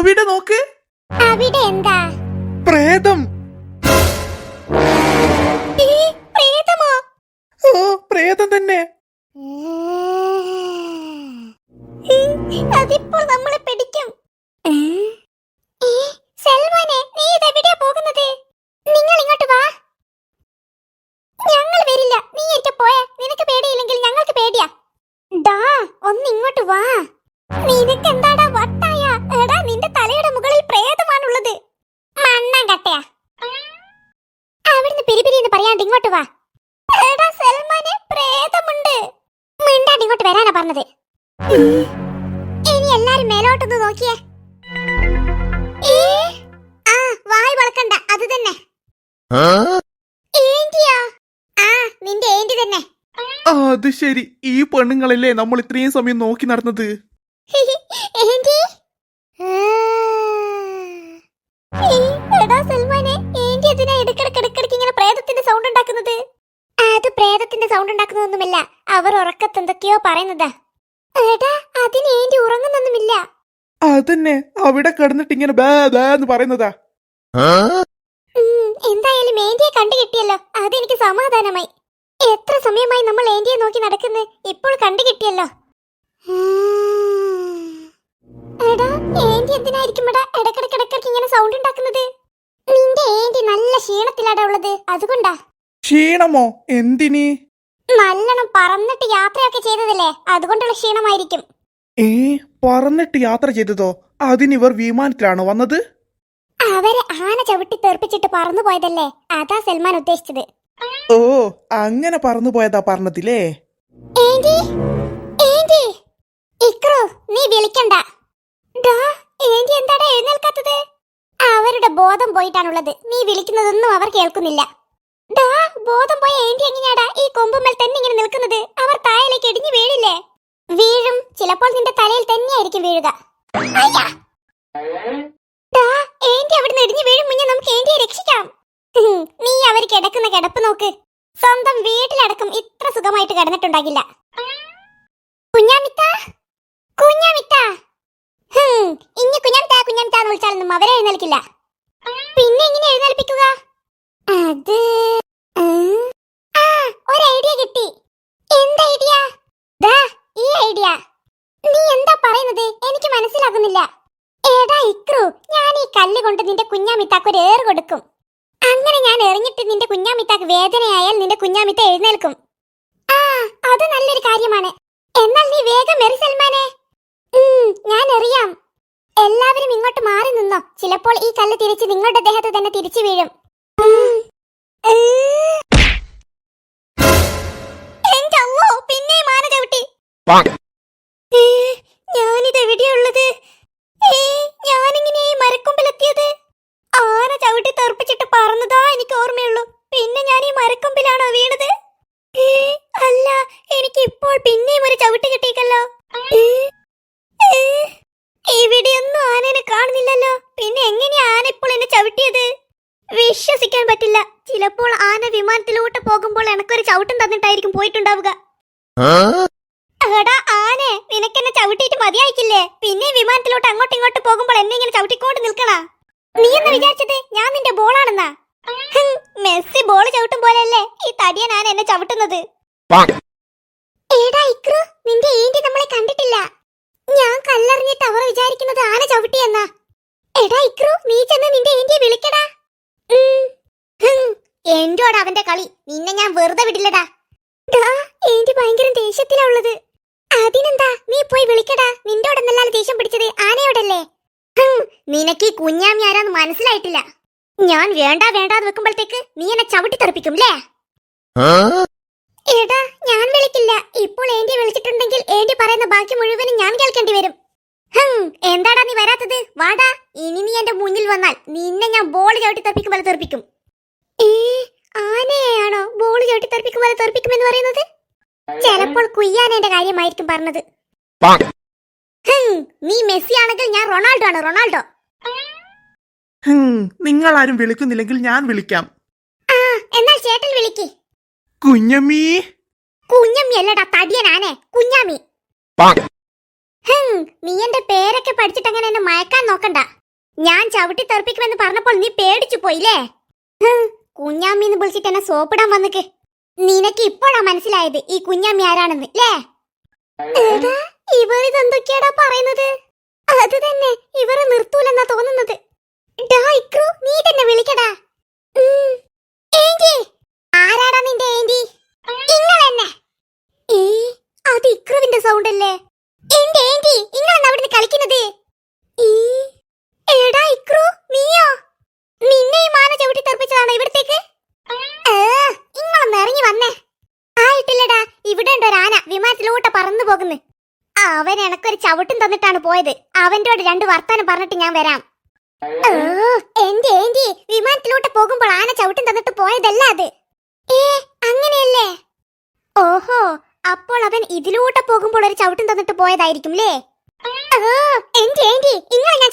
അവിടെ നോക്ക്. അവിടെ എന്താ? പ്രേതം. പ്രേതമോ? ഓ പ്രേതം തന്നെ. അതിപ്പോൾ നമ്മളെ പിടിക്കും. സെൽവനെ നീ ഇതെവിടെയാ പോകുന്നത്? നിങ്ങൾ ഇങ്ങോട്ട് വാ. ഞങ്ങൾ വരില്ല. നീ ഏറ്റ പോയ. നിനക്ക് പേടിയില്ലെങ്കിൽ ഞങ്ങൾക്ക് പേടിയാ. ഡാ ഒന്ന് ഇങ്ങോട്ട് വാ പ്രേതമാണുള്ളത് മണ്ണാൻ കട്ടയാ. അവിടുന്ന് പിരിപിരി എന്ന് പറയാണ്ട് ഇങ്ങോട്ട് വാ. എടാ സൽമാനെ പ്രേതമുണ്ട്. മിണ്ടാണ്ട് ഇങ്ങോട്ട് വരാനാ പറഞ്ഞത്. ഇനി എല്ലാരും മേലോട്ടൊന്ന് നോക്കിയേ? ആ വായ് വളക്കണ്ട. അത് തന്നെ. ഏന്റിയാ ആ നിന്റെ ഏന്റി തന്നെ. അത് ശരി. ഈ പെണ്ണുങ്ങളല്ലേ നമ്മൾ ഇത്രയും സമയം നോക്കി നടന്നത്? സൗണ്ട് ഉണ്ടാക്കുന്നതൊന്നുമല്ല. അവർ ഉറക്കത്ത് എന്തൊക്കെയോ പറയുന്നതാ. എടാ അതിന് ഏന്റി ഉറങ്ങുന്നൊന്നുമില്ല. അതന്നെ. അവിടെ കിടന്നിട്ട് ഇങ്ങനെ ബേ ബേ എന്ന് പറയുന്നതാ. എന്തായാലും ഏന്റിയെ കണ്ടു കിട്ടിയല്ലോ. അതെനിക്ക് സമാധാനമായി. എത്ര സമയമായി നമ്മൾ ഏന്റിയെ നോക്കി നടക്കുന്നു? ഇപ്പോൾ കണ്ടു കിട്ടിയല്ലോ. എടാ ഏന്റി എന്തിനായിരിക്കും ഇവിടെ ഇടക്കിടക്ക് ഇടക്കിടക്ക് ഇങ്ങനെ സൗണ്ട് ഉണ്ടാക്കുന്നത്? നിന്റെ ഏന്റി നല്ല ക്ഷീണത്തിലാടാ ഉള്ളത്. അതുകൊണ്ടാ. ക്ഷീണമോ? എന്തിനി? നല്ലോണം പറന്നിട്ട് യാത്രയൊക്കെ ചെയ്തതല്ലേ? അതുകൊണ്ടുള്ള ക്ഷീണമായിരിക്കും. ഏ പറന്നിട്ട് യാത്ര ചെയ്തതോ? അതിനിവർ വിമാനത്തിലാണോ വന്നത്? അവരെ ആന ചവിട്ടി തെറിപ്പിച്ചിട്ട് പറന്നു പോയതല്ലേ? അതാ സൽമാൻ ഉദ്ദേശിച്ചത്. ഓ അങ്ങനെ പറന്നു പോയതാ പറഞ്ഞതില്ലേ ഏന്റി? ഏന്റി? ഇക്രു നീ വിളിക്കണ്ട. ഡാ ഏന്റി എന്താടാ എഴുന്നേൽക്കാത്തത്? അവരുടെ ബോധം പോയിട്ടാണുള്ളത്. നീ വിളിക്കുന്നതൊന്നും അവർ കേൾക്കുന്നില്ല. ബോധം പോയ ഏന്റി എങ്ങനെയാടാ ഈ കൊമ്പുമ്മൽ തന്നെ ഇങ്ങനെ നിൽക്കുന്നത്? അവർ താഴേക്ക് ഇടിഞ്ഞു വീഴില്ലേ? വീഴും. ചിലപ്പോൾ നിന്റെ തലയിൽ തന്നെയായിരിക്കും വീഴുക. ഏന്റി അവിടുന്ന് ഇടിഞ്ഞു വീഴും മുന്നേ നമുക്ക് രക്ഷിക്കാം. നീ അവർ കിടക്കുന്ന കിടപ്പ് നോക്ക്. സ്വന്തം വീട്ടിലടക്കം ഇത്ര സുഖമായിട്ട് കിടന്നിട്ടുണ്ടാകില്ല. കുഞ്ഞാമിത്ത? കുഞ്ഞാമിത്ത? ഇനി കുഞ്ഞാമിത്ത കുഞ്ഞാമിത്ത എന്ന് വിളിച്ചാലൊന്നും അവരെ എഴുന്നേൽക്കില്ല. പിന്നെ എങ്ങനെ എഴുന്നേൽപ്പിക്കുക? അത് ഉം, ആ ഒരു ഐഡിയ കിട്ടി എന്ത് ഐഡിയ ദാ ഈ ഐഡിയ നീ എന്താ പറയുന്നത് എനിക്ക് മനസ്സിലാകുന്നില്ല എടാ ഇക്രു ഞാൻ ഈ കല്ല് കൊണ്ട് നിന്റെ കുഞ്ഞാമിത്താക്ക് ഒരു ഏറ് കൊടുക്കും. അങ്ങനെ ഞാൻ എറിഞ്ഞിട്ട് നിന്റെ കുഞ്ഞാമിത്താക്ക് വേദനയായാൽ നിന്റെ കുഞ്ഞാമിത്ത എഴുന്നേൽക്കും. ആ അത് നല്ലൊരു കാര്യമാണ്. എന്നാൽ നീ വേഗം എറി സൽമാനെ. ഞാൻ എറിയാം. എല്ലാവരും ഇങ്ങോട്ട് മാറി നിന്നോ. ചിലപ്പോൾ ഈ കല്ല് തിരിച്ച് നിങ്ങളുടെ ദേഹത്ത് തന്നെ തിരിച്ചു വീഴും. പിന്നെ അമ്മോ, ഏ, ഞാനിത് എവിടെയുള്ളത് ഏ, ഞാനിങ്ങനെ ഈ മരക്കൊമ്പിലെത്തിയത് ആന ചവിട്ടി തെറിപ്പിച്ചിട്ട് പറന്നതാ എനിക്ക് ഓർമ്മയുള്ളൂ പിന്നെ ഞാൻ ഈ മരക്കൊമ്പിലാണോ വീണത് ഏ, അല്ല എനിക്ക് ഇപ്പോൾ പിന്നെയും ഒരു ചവിട്ട് കിട്ടിയിക്കല്ലോ. ഇവിടെയൊന്നും ആനനെ കാണുന്നില്ലല്ലോ. പിന്നെ എങ്ങനെയാ ആന ഇപ്പോൾ എന്നെ ചവിട്ടിയത്? വിശ്വസിക്കാൻ പറ്റില്ല. ചിലപ്പോൾ ആന വിമാനത്തിലോട്ട് പോകുമ്പോൾ എനക്കൊരു ചവിട്ടം തന്നിട്ടായിരിക്കും പോയിട്ടുണ്ടാവുക. എടാ ആനെ നിനക്കെന്നെ ചവിട്ടിയിട്ട് മതിയായിക്കില്ലേ പിന്നെ വിമാനത്തിലോട്ട് അങ്ങോട്ടും ഇങ്ങോട്ട് പോകുമ്പോൾ എന്നെ ഇങ്ങനെ ചവിട്ടിക്കൊണ്ട് നിൽക്കണ? നീ എന്ന് വിചാരിച്ചത്? ഞാൻ നിന്റെ ബോളാണെന്നാ? മെസ്സി ബോൾ ചവിട്ടും പോലെയല്ലേ ഈ തടിയൻ ആന എന്നെ ചവിട്ടുന്നത്. എടാ ഇക്രു നിന്റെ ഏന്റി നമ്മളെ കണ്ടിട്ടില്ല. ഞാൻ കല്ലെറിഞ്ഞിട്ട് അവർ വിചാരിക്കുന്നത് ആന ചവിട്ടിയെന്നാ എടാ ഇക്രു നീ ചെന്ന് നിന്റെ ഏന്റിയെ വിളിക്കടാ. എന്റോട് അവന്റെ കളി. നിന്നെ ഞാൻ വെറുതെ വിടില്ലടാ. ഏന്റി ഭയങ്കര ദേഷ്യത്തിലാ ഉള്ളത്. അതിനെന്താ നീ പോയി വിളിക്കടാ. നിന്റോടെന്നല്ലാതെ ദേഷ്യം പിടിച്ചത് ആനയോടല്ലേ? നിനക്ക് ഈ കുഞ്ഞാമി ആരാന്ന് മനസ്സിലായിട്ടില്ല. ഞാൻ വേണ്ട വേണ്ടാന്ന് വെക്കുമ്പോഴത്തേക്ക് നീ എന്നെ ചവിട്ടി തെറിപ്പിക്കും അല്ലേ എടാ ഞാൻ വിളിക്കില്ല ഇപ്പോൾ ഏന്റി വിളിച്ചിട്ടുണ്ടെങ്കിൽ ഏന്റി പറയുന്ന ബാക്കി മുഴുവനും ഞാൻ കേൾക്കേണ്ടി വരും. ഹും, എന്താടാ നീ വരാത്തത്? വാടാ ഇനി നീ എന്റെ മുന്നിൽ വന്നാൽ നിന്നെ ഞാൻ ബോൾ ചവിട്ടി തെറിപ്പിക്കും പോലെ തെറിപ്പിക്കും. ഏ ആനയാണോ ബോൾ ചവിട്ടി തെറിപ്പിക്കും പോലെ തെറിപ്പിക്കുമെന്ന് പറയുന്നത്? ചിലപ്പോൾ കുയ്യാനേന്റെ കാര്യമായിരിക്കും പറഞ്ഞത്. നീ മെസ്സി ആണെങ്കിൽ ഞാൻ റൊണാൾഡോ ആണ് റൊണാൾഡോ. ഹം നിങ്ങൾ ആരും വിളിക്കുന്നില്ലെങ്കിൽ ഞാൻ വിളിക്കാം. ആ എന്നാൽ ചേട്ടൻ വിളിക്കേ. കുഞ്ഞമ്മീ. കുഞ്ഞമ്മി അല്ലടാ തടിയനാണേ കുഞ്ഞാമി. നീ എന്റെ പേരൊക്കെ പഠിച്ചിട്ട് അങ്ങനെ എന്നെ മയക്കാൻ നോക്കണ്ട. ഞാൻ ചവിട്ടി തെറിപ്പിക്കുമെന്ന് പറഞ്ഞപ്പോൾ നീ പേടിച്ചു പോയില്ലേ? കുഞ്ഞാമ്മി എന്ന് വിളിച്ചിട്ട് എന്നെ സോപ്പിടാൻ വന്നിക്ക്. നിനക്ക് ഇപ്പോഴാ മനസ്സിലായത് ഈ കുഞ്ഞാമ്മി ആരാണെന്ന് ലേ ഇവർ ഇതെന്തൊക്കെയാടാ പറയുന്നത്? അത് തന്നെ ഇവരെ നിർത്തൂലെന്നാ തോന്നുന്നത്. നീ തന്നെ വിളിക്കടാ. ആരാടാ നിന്റെ ഏന്റി നിങ്ങൾ എന്നെ ഇക്രുവിന്റെ സൗണ്ട് അല്ലേ? എന്റെ ഏന്റി ഇങ്ങളെന്നാ അവിടുന്ന് കളിക്കുന്നത്. ഈ, എടാ ഇക്രു നീയോ? നിന്നെ ഈ മാന ചവിട്ടി തെറിപ്പിച്ചതാണോ ഇവിടത്തേക്ക്? ഇങ്ങളൊന്ന് ഇറങ്ങി വന്നേ. ആയിട്ടില്ലടാ ഇവിടെ ഉണ്ട് ഒരാന വിമാനത്തിലൂടെ പറന്നു പോകുന്നു. അവൻ എനക്കൊരു ചവിട്ടും തന്നിട്ടാണ് പോയത്. അവന്റെ രണ്ട് വർത്താനം പറഞ്ഞിട്ട് ഞാൻ വരാം. എന്റെ ഏന്റി വിമാനത്തിലോട്ട് പോകുമ്പോൾ ആന ചവിട്ടും തന്നിട്ട് പോയതല്ല അത്. ഏ അങ്ങനെയല്ലേ? ഓഹോ അപ്പോൾ അവൻ ഇതിലൂടെ പോകുമ്പോൾ ഒരു ചവിട്ടും തന്നിട്ട് പോയതായിരിക്കും ലേ ഓ എന്റെ ഏന്റി ഞാൻ